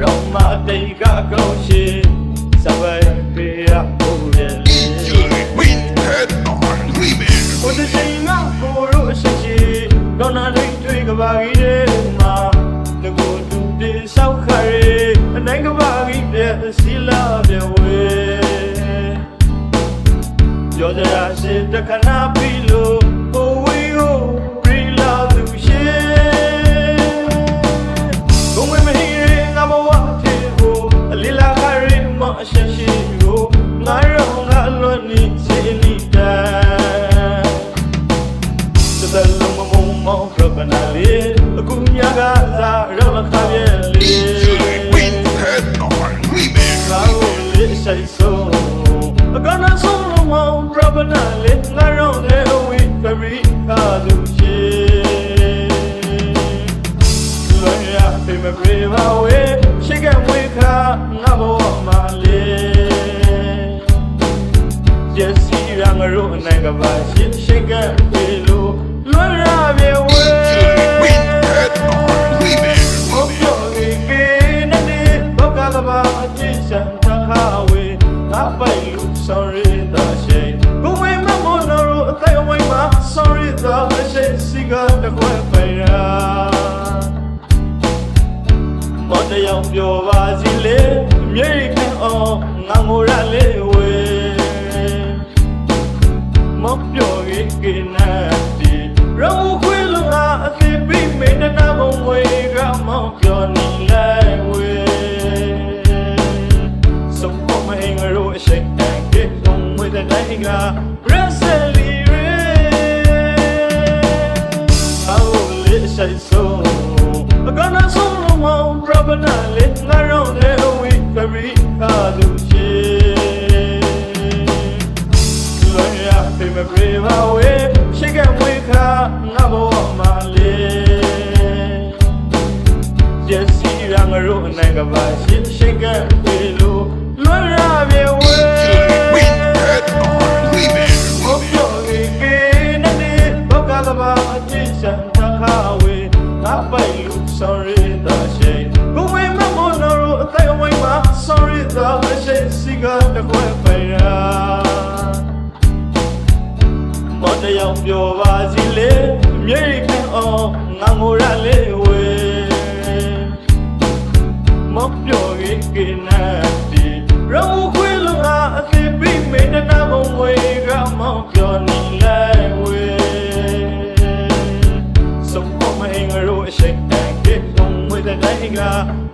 ရောင်မတိတ်ကကောင်းရှိစပယ်ဖေရဖို့လေလေ Windhead on Remix. ကိုတချိန်ကကိုတို့ရှိရှိတော့နာလေးတွေ့ကပါကြီးတဲ့မှာတကူတူတေဆောက်ခရဲအနိုင်ကပါကြီးတဲ့စီလာပြေဝဲပြောကြရရှိတခဏပြီလို့ မောင်းပြပနာလေးအခုမြကစားရောက်လာခါပြဲလေး Windhead on Remix. ငါတို့လေးစိတ်ဆုံးအကနာဆုံးလုံးမောင်းပြပနာလေးငါရောနေအဝေးဖရီခါသူရှိလွန်ရဖေမပြေပါဝေးရှိကမွေခါငါဘောမလေးကျစီရငရုအနိုင်ကပါရှိရှိက အချစ်စံတခါဝေငါပိုင်လို့ sorry တရှိဘုံဝေမမနောရအသက်ဝိုင်းမှာ sorry တရှိစီကတခွဲပိုင်ရာမတရားပြောပါစီလေမြေခံအောင်ငါငိုရလေးဝေ ဝတဲ့တိုင်းကရဆလီရေအော်လေးရှိုင်ဆုံးအက ခါဝေငါပိုင်လို့ sorry တရှိဘုံဝေမမနောရအသက်ဝိုင်းမှာ sorry တရှိစီကတခွဲပိုင်ရာမတရားပြောပါစီလေမြေခံအောင်ငါငိုရလေးဝေ စုံ